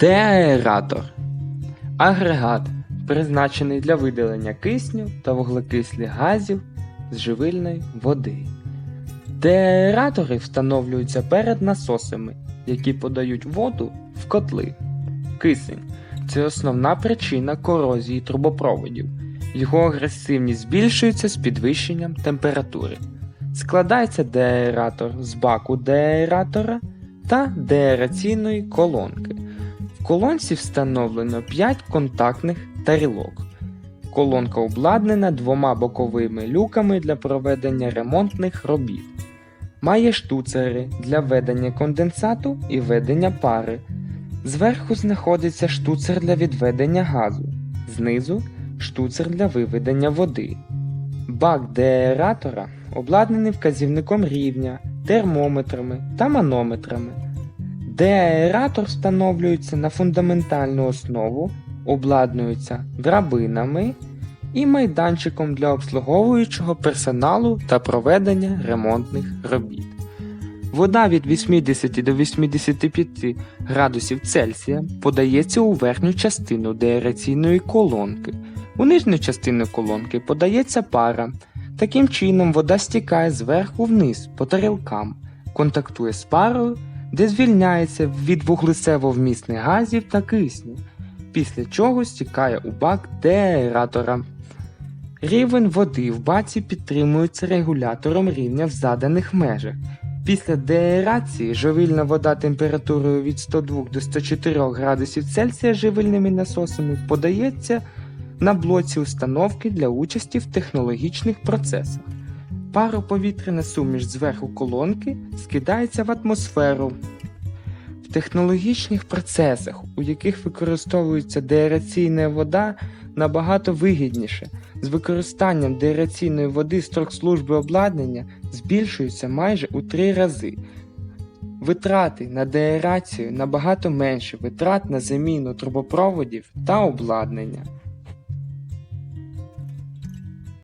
Деаератор агрегат, призначений для видалення кисню та вуглекислих газів з живильної води. Деаератори встановлюються перед насосами, які подають воду в котли. Кисень це основна причина корозії трубопроводів. Його агресивність збільшується з підвищенням температури. Складається деаератор з баку деаератора та деаераційної колонки. В колонці встановлено 5 контактних тарілок. Колонка обладнана двома боковими люками для проведення ремонтних робіт. Має штуцери для ведення конденсату і ведення пари. Зверху знаходиться штуцер для відведення газу, знизу штуцер для виведення води. Бак деаератора обладнаний вказівником рівня, термометрами та манометрами. Деаератор встановлюється на фундаментальну основу, обладнується драбинами і майданчиком для обслуговуючого персоналу та проведення ремонтних робіт. Вода від 80 до 85 градусів Цельсія подається у верхню частину деаераційної колонки. У нижню частину колонки подається пара. Таким чином вода стікає зверху вниз по тарілкам, контактує з парою, де звільняється від вуглецево-вмісних газів та кисню, після чого стікає у бак деаератора. Рівень води в баці підтримується регулятором рівня в заданих межах. Після деаерації живильна вода температурою від 102 до 104 градусів Цельсія живильними насосами подається на блоці установки для участі в технологічних процесах. Пароповітряна суміш зверху колонки скидається в атмосферу. В технологічних процесах, у яких використовується деаераційна вода, набагато вигідніше. З використанням деаераційної води строк служби обладнання збільшується майже у три рази. Витрати на деаерацію набагато менше витрат на заміну трубопроводів та обладнання.